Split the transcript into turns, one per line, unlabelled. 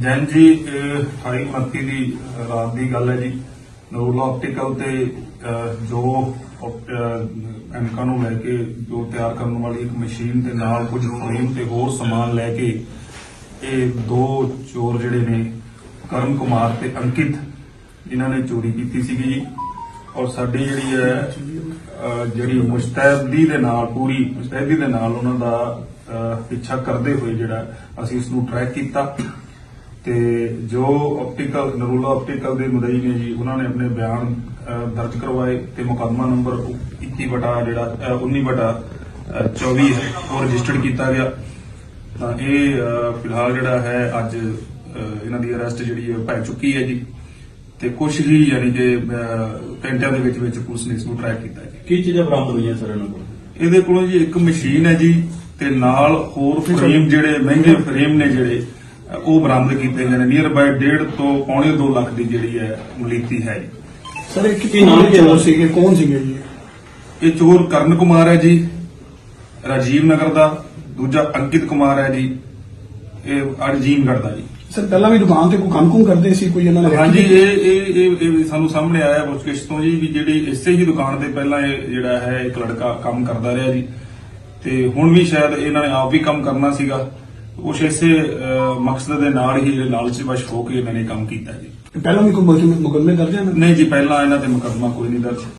ਜੈਨ ਜੀ ਇਹ 28 29 ਦੀ ਰਾਤ ਦੀ ਗੱਲ ਹੈ ਜੀ। ਨਰੂਲਾ ਆਪਟੀਕਲ ਤੇ ਜੋ ਐਨਕਾਂ ਨੂੰ ਲੈ ਕੇ ਜੋ ਤਿਆਰ ਕਰਨ ਵਾਲੀ ਇੱਕ ਮਸ਼ੀਨ ਤੇ ਨਾਲ ਕੁਝ ਫਰੇਮ ਤੇ ਹੋਰ ਸਮਾਨ ਲੈ ਕੇ ਇਹ ਦੋ ਚੋਰ ਜਿਹੜੇ ਨੇ ਕਰਮ ਕੁਮਾਰ ਤੇ ਅੰਕਿਤ ਜਿਨ੍ਹਾਂ ਨੇ ਚੋਰੀ ਕੀਤੀ ਸੀਗੀ ਜੀ। ਔਰ ਸਾਡੀ ਜਿਹੜੀ ਹੈ ਜਿਹੜੀ ਮੁਸਤੈਦੀ ਦੇ ਨਾਲ ਪੂਰੀ ਮੁਸਤੈਦੀ ਦੇ ਨਾਲ ਉਹਨਾਂ ਦਾ ਅਹ, ਪਿੱਛਾ ਕਰਦੇ ਹੋਏ ਜਿਹੜਾ ਅਸੀਂ ਇਸ ਨੂੰ ਟਰੈਕ ਕੀਤਾ। ਤੇ ਜੋ ਆਪਟੀਕਲ ਨਰੂਲਾ ਆਪਟੀਕਲ ਦੇ ਮੁਦਈ ਨੇ ਜੀ ਉਹਨਾਂ ਨੇ ਆਪਣੇ ਬਿਆਨ ਦਰਜ ਕਰਵਾਏ ਤੇ ਮੁਕੱਦਮਾ ਨੰਬਰ 21 ਬਟਾ ਜਿਹੜਾ ਅਹ, 19 ਬਟਾ ਅਹ, 24 ਹੈ ਉਹ ਰਜਿਸਟਰਡ ਕੀਤਾ ਗਿਆ। ਤਾਂ ਇਹ ਫਿਲਹਾਲ ਜਿਹੜਾ ਹੈ ਅੱਜ ਇਹਨਾਂ ਦੀ ਅਰੈਸਟ ਜਿਹੜੀ ਹੈ ਪੈ ਚੁੱਕੀ ਹੈ ਜੀ। ਤੇ ਕੁਝ ਹੀ ਯਾਨੀ ਕਿ ਘੰਟਿਆਂ ਦੇ ਵਿੱਚ ਵਿੱਚ ਪੁਲਿਸ ਨੇ ਇਸ ਨੂੰ ਟਰੈਕ ਕੀਤਾ ਜੀ।
ਕੀ ਚੀਜ਼ਾਂ ਬਰਾਮਦ ਹੋਈਆਂ ਸਰ ਇਹਨਾਂ ਕੋਲ?
ਇਹਦੇ ਕੋਲੋਂ ਜੀ ਇੱਕ ਮਸ਼ੀਨ ਹੈ ਜੀ ਤੇ ਨਾਲ ਹੋਰ ਫਰੇਮ ਜਿਹੜੇ ਮਹਿੰਗੇ ਫਰੇਮ ਨੇ ਜਿਹੜੇ ਉਹ ਬਰਾਮਦ ਕੀਤੇ ਗਏ ਨੇ। ਨੀਅਰ ਬਾਈ 1.5 ਤੋਂ ਪੌਣੇ 2 ਲੱਖ ਦੀ ਜਿਹੜੀ ਹੈ ਮਲੀਤੀ ਹੈ ਜੀ।
ਸਰ ਇਹ
ਕੀ
ਕਿੰਨੇ
ਨਾਮ?
ਚੋਰ ਸੀਗੇ। ਕੌਣ ਸੀਗੇ ਜੀ?
ਇਹ ਚੋਰ ਕਰਨ ਕੁਮਾਰ ਹੈ ਜੀ ਰਾਜੀਵ ਨਗਰ ਦਾ। ਦੂਜਾ ਅੰਕਿਤ ਕੁਮਾਰ ਹੈ ਜੀ ਇਹ ਅਰਜੀਨਗੜ੍ਹ ਦਾ ਜੀ।
ਸਰ ਪਹਿਲਾਂ ਵੀ ਦੁਕਾਨ ਤੇ ਕੋਈ ਕੰਮ ਕੁਮ ਕਰਦੇ ਸੀ? ਕੋਈ ਇਹਨਾਂ ਨੇ
ਹਾਂਜੀ ਇਹ ਇਹ ਇਹ ਇਹ ਸਾਨੂੰ ਸਾਹਮਣੇ ਆਇਆ ਪੁੱਛਗਿੱਛ ਤੋਂ ਜੀ ਵੀ ਜਿਹੜੀ ਇਸੇ ਹੀ ਦੁਕਾਨ ਤੇ ਪਹਿਲਾਂ ਇਹ ਜਿਹੜਾ ਹੈ ਇੱਕ ਲੜਕਾ ਕੰਮ ਕਰਦਾ ਰਿਹਾ ਜੀ। ਤੇ ਹੁਣ ਵੀ ਸ਼ਾਇਦ ਇਹਨਾਂ ਨੇ ਆਪ ਵੀ ਕੰਮ ਕਰਨਾ ਸੀਗਾ। ਉਸ ਇਸੇ ਮਕਸਦ ਦੇ ਨਾਲ ਹੀ ਇਹ ਲਾਲਚ ਵਸ਼ ਹੋ ਕੇ ਇਹਨਾਂ ਨੇ ਕੰਮ ਕੀਤਾ ਜੀ।
ਪਹਿਲਾਂ ਵੀ ਕੋਈ ਮੁਕੱਦਮੇ ਦਰਜ
ਨਹੀਂ ਜੀ ਪਹਿਲਾਂ ਇਹਨਾਂ ਤੇ ਮੁਕੱਦਮਾ ਕੋਈ ਨਹੀਂ ਦਰਜ।